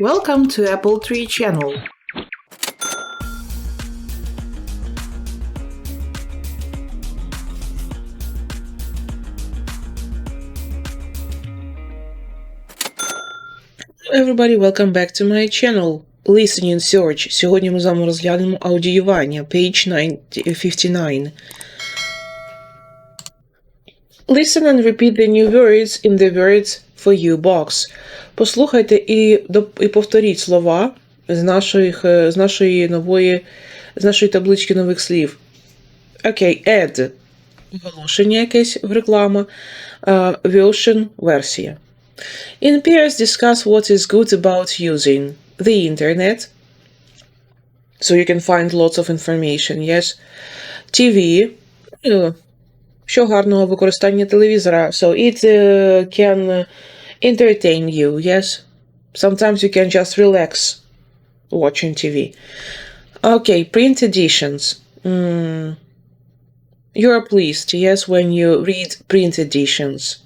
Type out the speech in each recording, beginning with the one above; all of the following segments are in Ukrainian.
Welcome to Apple Tree Channel. Hello everybody, welcome back to my channel. Listening Search. Сьогодні ми з вами розглянемо аудіювання, page 59. Listen and repeat the new words in the words for you box. Послухайте і, і повторіть слова з, наших, е, з нашої нової, з нашої таблички нових слів. Окей, add. Оголошення якесь в реклама. Uh, version – версія. In pairs discuss what is good about using the internet. So you can find lots of information, yes. TV. е, Що гарного використання телевізора. So it uh, can entertain you, yes. Sometimes you can just relax watching TV. Okay, print editions. Mm. You are pleased, yes, when you read print editions.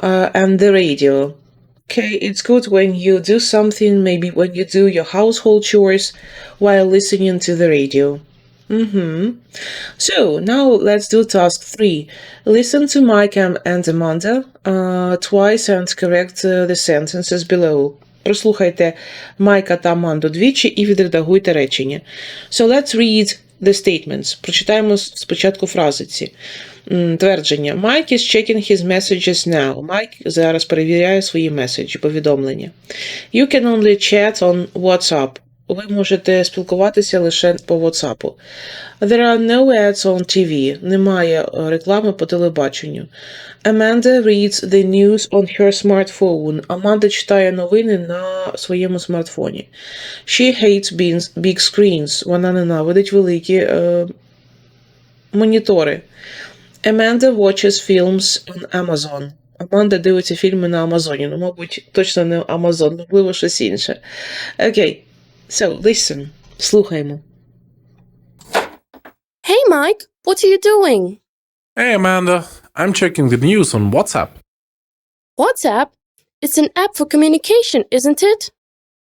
Uh, and the radio. Okay, it's good when you do something, maybe when you do your household chores while listening to the radio. Mm-hmm. So now let's do task three. Listen to Mike and and Amanda uh, twice and correct uh, the sentences below. Прослухайте Майка та Аманду двічі і відредагуйте речення. So let's read the statements. Прочитаємо спочатку фрази ці. Твердження. Mike is checking his messages now. Майк зараз перевіряє свої меседжі, повідомлення. You can only chat on WhatsApp. Ви можете спілкуватися лише по WhatsApp. There are no ads on TV. Немає е, реклами по телебаченню. Amanda reads the news on her smartphone. Аманда читає новини на своєму смартфоні. She hates big screens. Вона ненавидить великі е, монітори. Amanda watches films on Amazon. Аманда дивиться фільми на Амазоні. Ну, мабуть, точно не Амазон, можливо, щось інше. Окей. So, listen. Слухаємо. Hey, Mike, what are you doing? Hey Amanda, I'm checking the news on WhatsApp. WhatsApp? It's an app for communication, isn't it?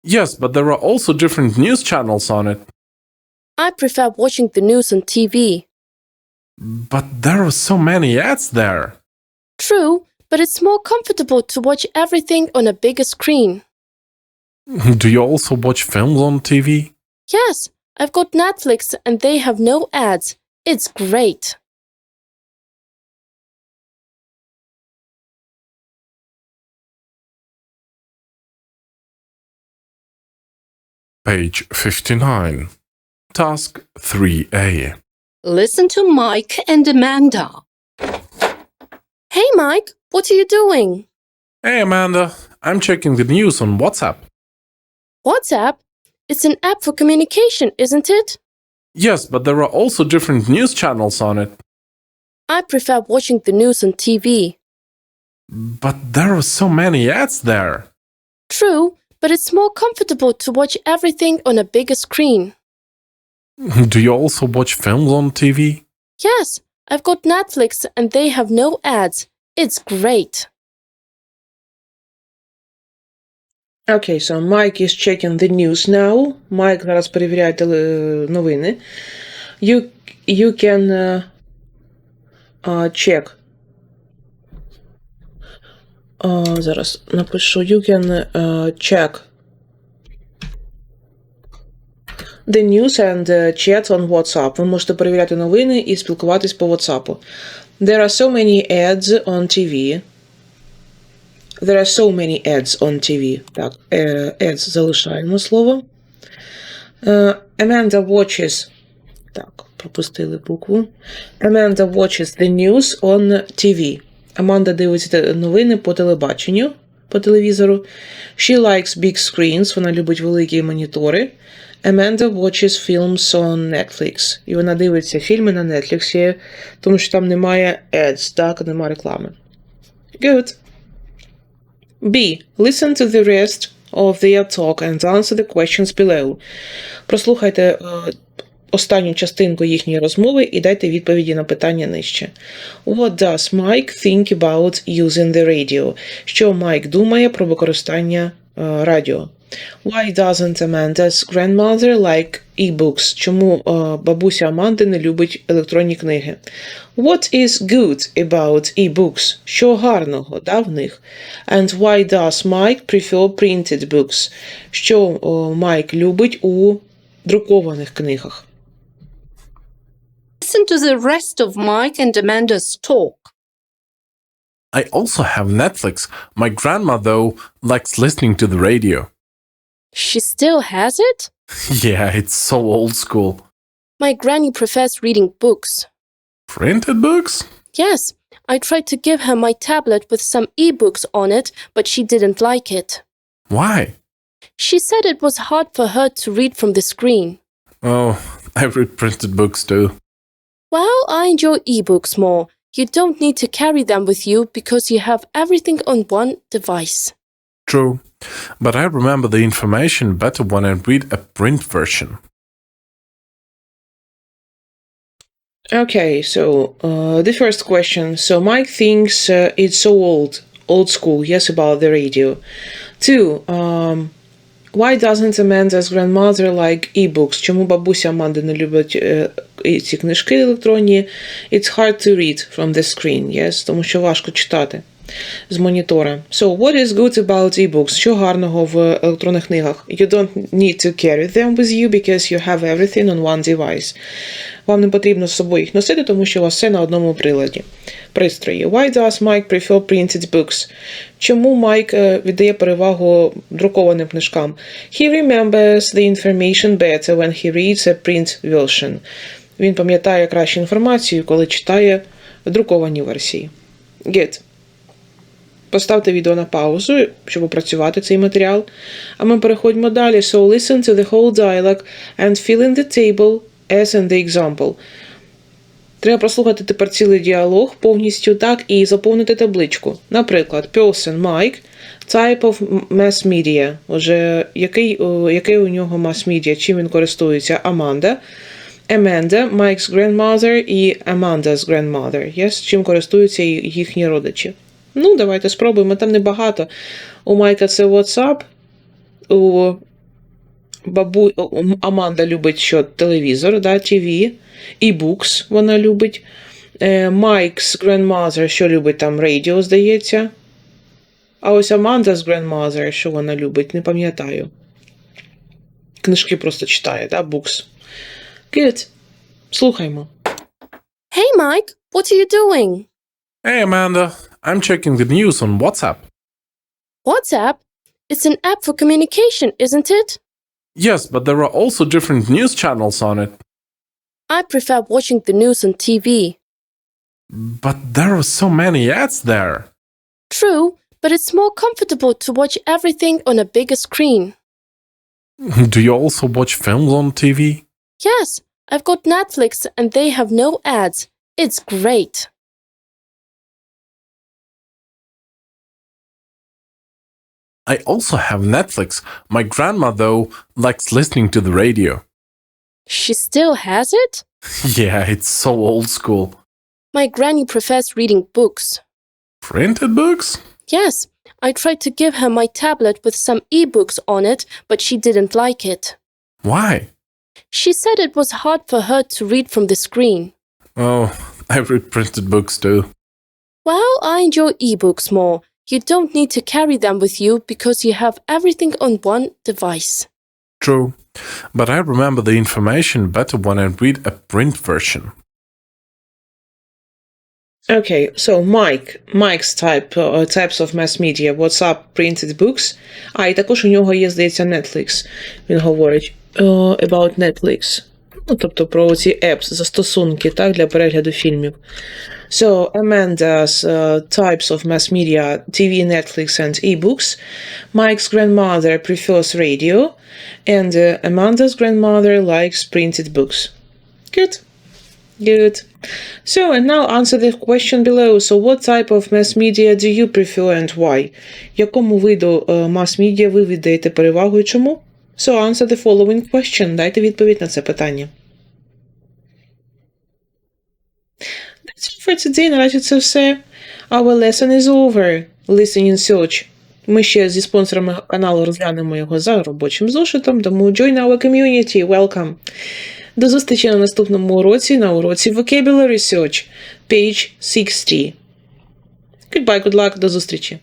Yes, but there are also different news channels on it. I prefer watching the news on TV. But there are so many ads there. True, but it's more comfortable to watch everything on a bigger screen. Do you also watch films on TV? Yes, I've got Netflix and they have no ads. It's great. Page 59. Task 3A. Listen to Mike and Amanda. Hey, Mike, what are you doing? Hey Amanda, I'm checking the news on WhatsApp. WhatsApp? It's an app for communication, isn't it? Yes, but there are also different news channels on it. I prefer watching the news on TV. But there are so many ads there. True, but it's more comfortable to watch everything on a bigger screen. Do you also watch films on TV? Yes, I've got Netflix and they have no ads. It's great. Okay, so Mike is checking the news now. Майк зараз перевіряє новини. You, you can uh, uh, check. Uh, зараз напишу. You can uh, check the news and uh, chat on WhatsApp. Ви можете перевіряти новини і спілкуватись по WhatsApp. There are so many ads on TV. There are so many ads on TV. Так, е, ads залишаємо слово. Е, Amanda watches. Так, пропустили букву. Amanda watches the news on TV. Аманда дивиться новини по телебаченню, по телевізору. She likes big screens. Вона любить великі монітори. Amanda watches films on Netflix. І вона дивиться фільми на Netflix, тому що там немає ads, так, немає реклами. Good. B. Listen to the rest of their talk and answer the questions below. Прослухайте е, останню частинку їхньої розмови і дайте відповіді на питання нижче. What does Mike think about using the radio? Що Майк думає про використання е, радіо? Why doesn't Amanda's grandmother like e-books? Чому е, бабуся Аманди не любить електронні книги? What is good about e-books? Що гарного да, в них? And why does Mike prefer printed books? Що е, Майк любить у друкованих книгах? Listen to the rest of Mike and Amanda's talk. I also have Netflix. My grandma, though, likes listening to the radio. She still has it? Yeah, it's so old school. My granny prefers reading books. Printed books? Yes, I tried to give her my tablet with some e-books on it, but she didn't like it. Why? She said it was hard for her to read from the screen. Oh, I read printed books too. Well, I enjoy e-books more. You don't need to carry them with you because you have everything on one device. True. But I remember the information better when I read a print version. Okay, so uh, the first question. So Mike thinks uh, it's so old, old school. Yes, about the radio. Two. Um, why doesn't Amanda's grandmother like e-books? Чому бабуся Аманди не любить е, і ці книжки електронні? It's hard to read from the screen. Yes, тому що важко читати З монітора. So, what is good about e-books? Що гарного в електронних книгах? You don't need to carry them with you because you have everything on one device. Вам не потрібно з собою їх носити, тому що у вас все на одному приладі. Пристрої. Why does Mike prefer printed books? Чому Майк е, віддає перевагу друкованим книжкам? He remembers the information better when he reads a print version. Він пам'ятає краще інформацію, коли читає друковані версії. Good. Поставте відео на паузу, щоб опрацювати цей матеріал. А ми переходимо далі. So listen to the whole dialogue and fill in the table as in the example. Треба прослухати тепер цілий діалог повністю так і заповнити табличку. Наприклад, person Mike, type of mass media. Отже, який, який у нього mass media, чим він користується? Amanda. Amanda, Mike's grandmother і Amanda's grandmother. Yes? Чим користуються їхні родичі. Ну, давайте спробуємо. Там небагато. У Майка це WhatsApp, у бабу Аманда любить що? Телевізор, да, TV, e-books вона любить. Е, Mike's grandmother, що любить там радіо, здається. А ось Amanda's grandmother, що вона любить, не пам'ятаю. Книжки просто читає, да, books. Good. Слухаймо. Hey, Mike, what are you doing? Hey, Amanda. I'm checking the news on WhatsApp. WhatsApp? It's an app for communication, isn't it? Yes, but there are also different news channels on it. I prefer watching the news on TV. But there are so many ads there. True, but it's more comfortable to watch everything on a bigger screen. Do you also watch films on TV? Yes, I've got Netflix and they have no ads. It's great. I also have Netflix. My grandma, though, likes listening to the radio. She still has it? Yeah, it's so old school. My granny prefers reading books. Printed books? Yes, I tried to give her my tablet with some e-books on it, but she didn't like it. Why? She said it was hard for her to read from the screen. Oh, I read printed books too. Well, I enjoy e-books more You don't need to carry them with you because you have everything on one device. True. But I remember the information better when I read a print version. Okay, so Mike, Mike's type, uh, types of mass media, WhatsApp, printed books. А, і також у нього є, здається, Netflix. Він говорить uh, about Netflix. Ну, тобто про ці apps, застосунки, так, для перегляду фільмів. So, Amanda's uh, types of mass media, TV, Netflix, and e-books. Mike's grandmother prefers radio, and uh, Amanda's grandmother likes printed books. Good. Good. So, and now answer the question below. So, what type of mass media do you prefer and why? Якому виду е, мас-медіа ви віддаєте перевагу і чому? So, answer the following question. Дайте відповідь на це питання. That's for today. Наразі це все. Our lesson is over. Listen and search. Ми ще зі спонсорами каналу розглянемо його за робочим зошитом, тому join our community, welcome. До зустрічі на наступному уроці на уроці Vocabulary Search, page 60. Goodbye, good luck, до зустрічі.